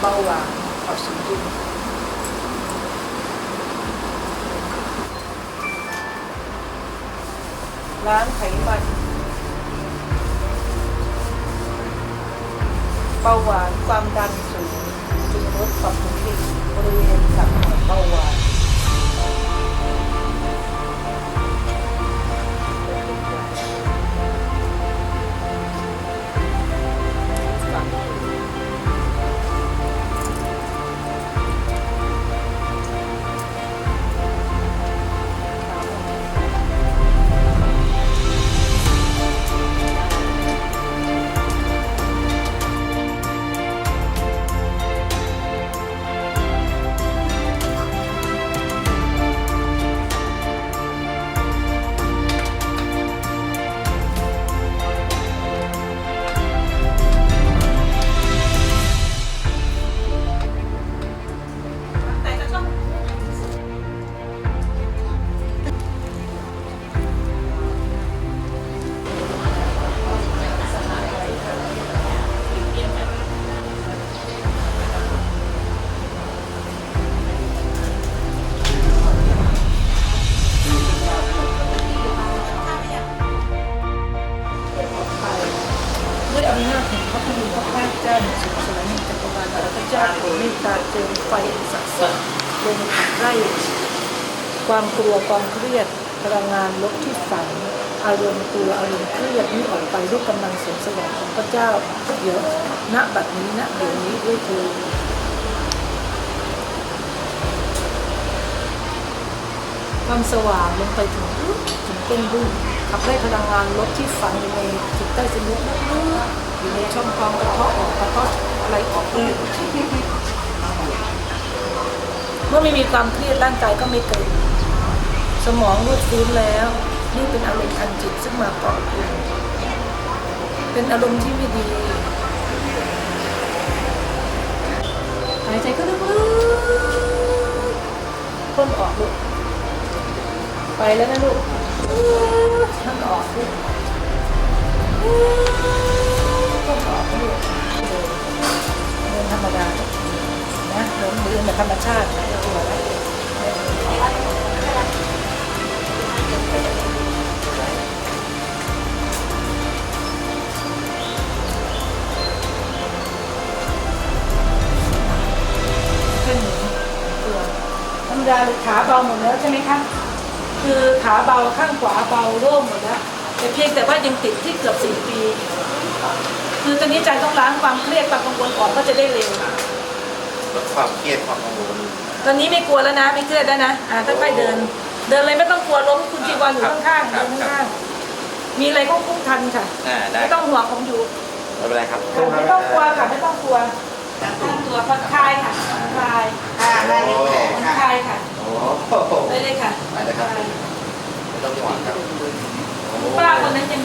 เบาหวานปรับสมดุลล้างไขมันเบาหวานความดันสูงจึงลดความทุกข์บริเวณกับเบาหวาน พระผู้มีพระภาคเจ้าสุขสวรรค์แห่งจักรวาลพระเจ้าโปรดเมตตาเจิมไฟอันศักดิ์สิทธิ์ลงไล่ความกลัวความเครียดพลังงานลบที่ฝังอารมณ์กลัวอารมณ์เครียดนี้ออกไปด้วยกำลังสงสว่างของพระเจ้าเดี๋ยวณบัดนี้ณเดี๋ยวนี้ด้วยเธอ ความสว่างลงไปถึงถึงก้นบึ้งขับไล่พลังงานลบที่ฝังอยู่ในจิตใต้สำนึกลึกๆอยู่ในช่องท้องกระเพาะออกกระเพาะอะไรออกเลยเมื่อไม่มีความเครียดร่างกายก็ไม่เกิดสมองรูดฟื้นแล้ว นี่เป็นอารมณ์ทางจิตซึ่งมากาะกลุ่มเป็นอารมณ์ที่ไม่ดีหายใจก็ลึกๆพ่นออกลูก ไปแล้วนะลูกท่านออกลูกพ่นออกลูกเดินธรรมดา นะเดินเดินแบบธรรมชาติตัวแล้วขึ้นตัวธรรมดาเลยขาเบาหมดแล้วใช่ไหมคะ คือขาเบาข้างขวาเบาโล่งหมดแล้วแต่เพียงแต่ว่ายังติดที่เกือบสี่ปี คือตอนนี้ใจต้องล้างความเครียดความกังวลออกก็จะได้เร็วลดความเครียดความกังวลตอนนี้ไม่กลัวแล้วนะไม่เครียดแล้วนะอ่าค่อยๆเดิน เดินเลยไม่ต้องกลัวล้มคุณจีวรอยู่ข้างๆเดินข้างๆมีอะไรก็คุ้มทันค่ะอ่าได้ไม่ต้องห่วงผมอยู่ไม่เป็นไรครับไม่ต้องกลัวค่ะไม่ต้องกลัวตั้งตัวผ่อนคลายค่ะผ่อนคลายอ่าได้เลยค่ะผ่อนคลายค่ะโอ้โห ได้เลยค่ะไปเลยครับไม่ต้องห่วงครับป้าคนนั้นยัง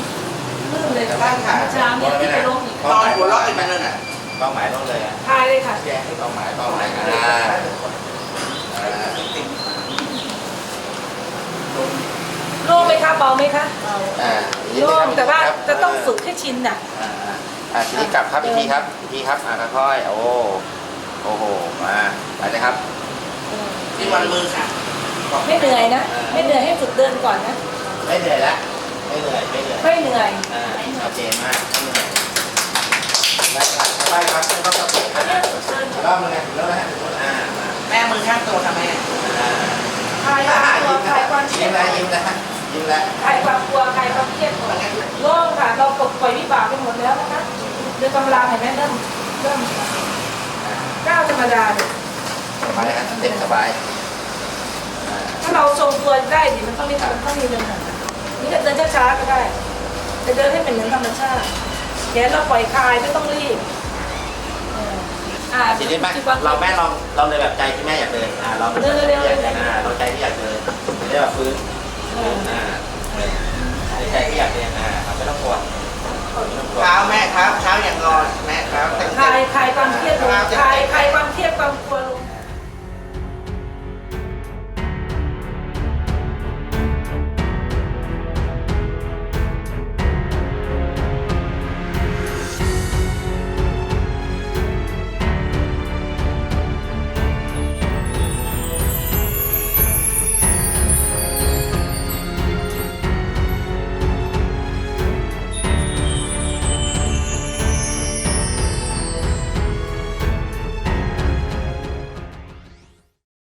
ลื่นเลยค่ะได้ค่ะเช้าเนี่ยที่ไปล้มอีกตอนหัวเราะอีกไปนั่นน่ะเป้าหมายต้องเลยอะคลายเลยค่ะแยกให้เป้าหมายเป้าหมายอ่าอ่าโล่งไหมคะเบาไหมคะอ่าโล่งแต่ว่าจะต้องฝึกให้ชินน่ะอ่าอ่าอ่าทีนี้กลับครับอีกทีครับอีกทีครับอ่าค่อยๆโอ้โอ้โหมาไปเลยครับ ที่วันมือค่ะไม่เหนื่อยนะ ไม่เหนื่อยให้ฝึกเดินก่อนนะ ไม่เหนื่อยละ ไม่เหนื่อย ไม่เหนื่อย ไม่เหนื่อยอ่าชัดเจนมากไม่เหนื่อยได้ครับไปครับให้เขาประกบกันนะรอบนึงไงแล้วนะฮะอ่ามาแม่มือข้างตัวค่ะแม่อ่าคลายความกลัวคลายความเครียยิ้ดมแล้วยิ้มแล้วยิ้มแล้วคลายความกลัวคลายความเครียดก่อนโล่งค่ะเราปลดปล่อยวิบากไปหมดแล้วนะคะเดินกำลังเห็นไหมเริ่มเริ่มก้าวธรรมดาเลย สบายครับเต็มสบายอ่าถ้าเราทรงตัวได้ดิมันต้องมีมันต้องมีเดินหนานี่จะเดินช้าๆก็ได้จะเดินให้เป็นเหมือนธรรมชาติแขนเราปล่อยคลายไม่ต้องรีบเอออ่าทีนี้แม่เราแม่ลองเราเลยแบบใจที่แม่อยากเดินอ่าเราเป็นแบบที่อยากเดินอ่าเราใจที่อยากเดินจะได้แบบฟื้นฟื้นอ่าใจที่อยากเดินอ่าไม่ต้องกลัวไม่ต้องกลัวเท้าแม่เท้าเท้าอย่างงอนแม่เท้าแต่งคลายคลายความเครียดลงคลายคลายความ